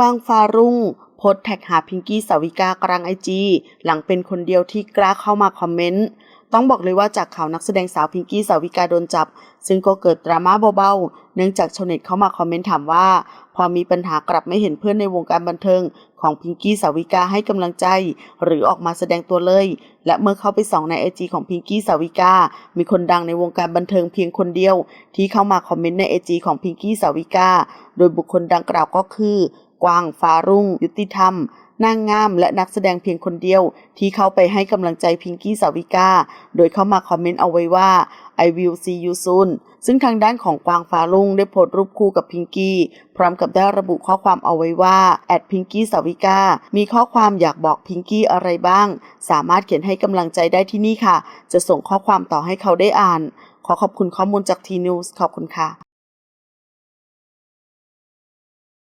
กวางฟารุ่งโพสแท็กหาพิงกี้สาวิกากลางไอจีหลังเป็นคนเดียวที่กล้าเข้ามาคอมเมนต์ ต้องบอกเลยว่าจากข่าวนักแสดงสาวพิงกี้สาวิกาโดนจับ ซึ่งก็เกิดดราม่าเบาๆ เนื่องจากชาวเน็ตเข้ามาคอมเมนต์ถามว่า พอมีปัญหากลับไม่เห็นเพื่อนในวงการบันเทิง ของพิงกี้สาวิกาให้กำลังใจ หรือออกมาแสดงตัวเลย และเมื่อเข้าไปส่องในไอจีของพิงกี้สาวิกา มีคนดังในวงการบันเทิงเพียงคนเดียว ที่เข้ามาคอมเมนต์ในไอจีของพิงกี้สาวิกา โดยบุคคลดังกล่าวก็คือกวางฟารุ่ง ยุติธรรมนางงามและนักแสดงเพียงคนเดียว ที่เข้าไปให้กำลังใจพิงกี้สาวิกา โดยเข้ามาคอมเมนต์เอาไว้ว่า I will see you soon ซึ่งทางด้านของกวางฟ้าลุงได้โพสต์รูปคู่กับพิงกี้ พร้อมกับได้ระบุข้อความเอาไว้ว่าแอดพิงกี้สาวิกามีข้อความอยากบอกพิงกี้อะไรบ้าง สามารถเขียนให้กำลังใจได้ที่นี่ค่ะ จะส่งข้อความต่อให้เขาได้อ่าน ขอขอบคุณข้อมูลจากทีนิวส์ขอบคุณค่ะ